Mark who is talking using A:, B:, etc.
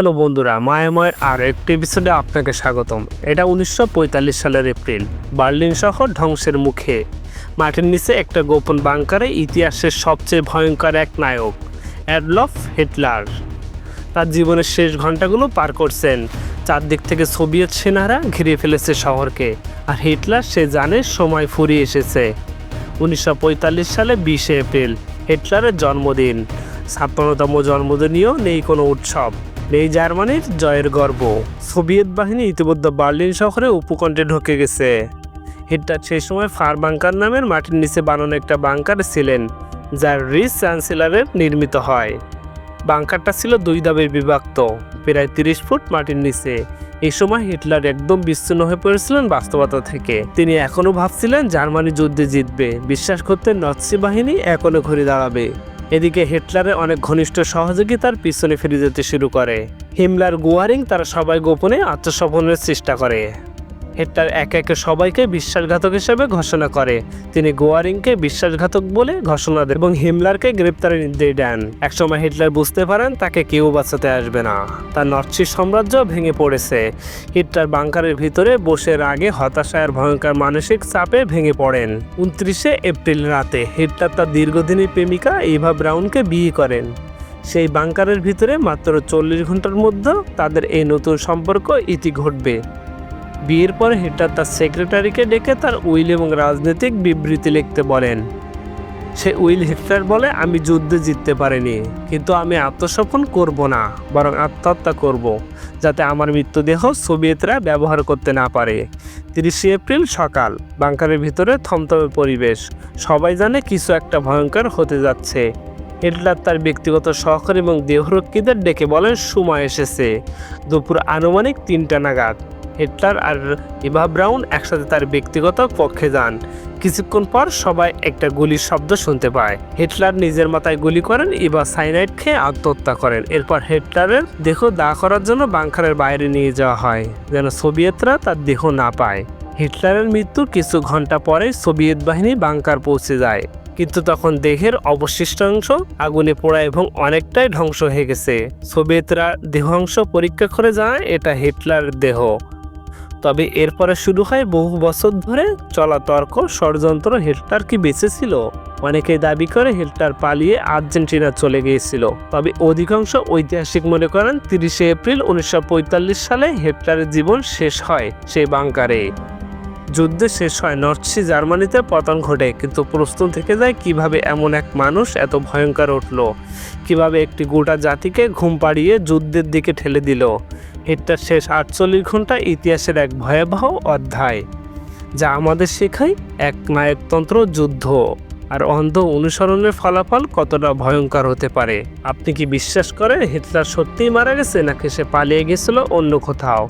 A: Hello বন্ধুরা মায়াময় আর একটি এপিসোডে আপনাকে স্বাগতম। এটা উনিশশো পঁয়তাল্লিশ সালের এপ্রিল, বার্লিন শহর ধ্বংসের মুখে। মাটির নিচে একটা গোপন বাংকারে ইতিহাসের সবচেয়ে ভয়ঙ্কর এক নায়ক, অ্যাডলফ হিটলার। তার জীবনের শেষ ঘন্টাগুলো পার করছেন। চারদিক থেকে সোভিয়েত সেনারা ঘিরে ফেলেছে শহরকে, আর হিটলার, সে জানে, সময় ফুরিয়ে এসেছে। উনিশশো পঁয়তাল্লিশ সালে বিশে এপ্রিল, হিটলারের জন্মদিন। ছাপ্পান্নতম জন্মদিনেও নেই কোনো উৎসব। নেই জার্মানির জয়ের গর্ব। সোভিয়েত বাহিনী ইতিমধ্যে বার্লিন শহরে উপকণ্ঠে ঢুকে গেছে। হিটলার সেই সময় ফার বাংকার নামের মাটির নিচে বানানো একটা বাংকার ছিলেন যা রিস চ্যান্সেলারের নির্মিত হয়। বাংকারটা ছিল দুই দাবে বিভক্ত, প্রায় তিরিশ ফুট মাটির নিচে। এই সময় হিটলার একদম বিচ্ছিন্ন হয়ে পড়েছিলেন বাস্তবতা থেকে। তিনি এখনও ভাবছিলেন জার্মানি যুদ্ধে জিতবে। বিশ্বাস করতেন নৎসি বাহিনী এখনও ঘুরে দাঁড়াবে। এদিকে হিটলারের অনেক ঘনিষ্ঠ সহযোগী তার পিছনে ফিরে যেতে শুরু করে। হিমলার গুয়ারিং তারা সবাই গোপনে আত্মসফলের চেষ্টা করে। হিটলার একে একে সবাইকে বিশ্বাসঘাতক হিসেবে ঘোষণা করে। তিনি গোয়ারিংকে বিশ্বাসঘাতক বলে ঘোষণা দেন এবং হিমলারকে গ্রেপ্তারের নির্দেশ দেন। একসময় হিটলার বুঝতে পারেন তাকে কেউ বাঁচাতে আসবে না। তার নর্সি সাম্রাজ্য ভেঙে পড়েছে। হিটলার বাংকারের ভিতরে বসে আগে হতাশায় আর ভয়ঙ্কর মানসিক চাপে ভেঙে পড়েন। উনত্রিশে এপ্রিল রাতে হিটলার তার দীর্ঘদিনের প্রেমিকা ইভা ব্রাউনকে বিয়ে করেন। সেই বাংকারের ভিতরে মাত্র চল্লিশ ঘণ্টার মধ্যে তাদের এই নতুন সম্পর্ক ইতি ঘটবে। বিয়ের পরে হিটলার তার সেক্রেটারিকে ডেকে তার উইল এবং রাজনৈতিক বিবৃতি লিখতে বলেন। সে উইল হিটলার বলে, আমি যুদ্ধে জিততে পারিনি, কিন্তু আমি আত্মসমর্পণ করব না, বরং আত্মহত্যা করব, যাতে আমার মৃত্যুদেহ সোভিয়েতরা ব্যবহার করতে না পারে। তিরিশে এপ্রিল সকাল, বাংকারের ভিতরে থমথমে পরিবেশ। সবাই জানে কিছু একটা ভয়ঙ্কর হতে যাচ্ছে। হিটলার তার ব্যক্তিগত সহকারী এবং দেহরক্ষীদের ডেকে বলেন, সময় এসেছে। দুপুর আনুমানিক তিনটা নাগাদ। হিটলার আর ইভা ব্রাউন একসাথে তার ব্যক্তিগত কক্ষে যান। কিছুক্ষণ পর সবাই একটা গুলির শব্দ শুনতে পায়। হিটলার নিজের মাথায় গুলি করেন, ইভা সাইনাইড খেয়ে আত্মহত্যা করেন। এরপর হিটলারের দেহ দা করার জন্য বাংকারের বাইরে নিয়ে যাওয়া হয়, যেন সোভিয়েতরা তার দেহ না পায়। হিটলারের মৃত্যুর কিছু ঘণ্টা পরে সোভিয়েত বাহিনী বাংকার পৌঁছে যায়, কিন্তু তখন দেহের অবশিষ্টাংশ আগুনে পোড়া এবং অনেকটাই ধ্বংস হয়ে গেছে। সোভিয়েতরা দেহাংশ পরীক্ষা করে যায় এটা হিটলারের দেহ। তবে এরপরে শুরু হয় বহু বছর ধরে চলা তর্ক ষড়যন্ত্র হিটলার কি বেঁচে ছিল? অনেকে দাবি করে হিটলার পালিয়ে আর্জেন্টিনা চলে গিয়েছিল। তবে অধিকাংশ ঐতিহাসিক মনে করেন, তিরিশে এপ্রিল উনিশশো পঁয়তাল্লিশ সালে হিটলারের জীবন শেষ হয় সেই বাংকারে। যুদ্ধে শেষ হয়। নর্থসি জার্মানিতে পতন ঘটে, কিন্তু প্রশ্ন থেকে যায় কীভাবে এমন এক মানুষ এত ভয়ঙ্কর উঠল? কীভাবে একটি গোটা জাতিকে ঘুম পাড়িয়ে যুদ্ধের দিকে ঠেলে দিল? হিটলার শেষ আটচল্লিশ ঘণ্টা ইতিহাসের এক ভয়াবহ অধ্যায়, যা আমাদের শেখায় এক নায়কতন্ত্র যুদ্ধ। আর অন্ধ অনুসরণের ফলাফল কতটা ভয়ঙ্কর হতে পারে? আপনি কি বিশ্বাস করেন হিটলার সত্যিই মারা গেছে, নাকি সে পালিয়ে গেছিল অন্য কোথাও?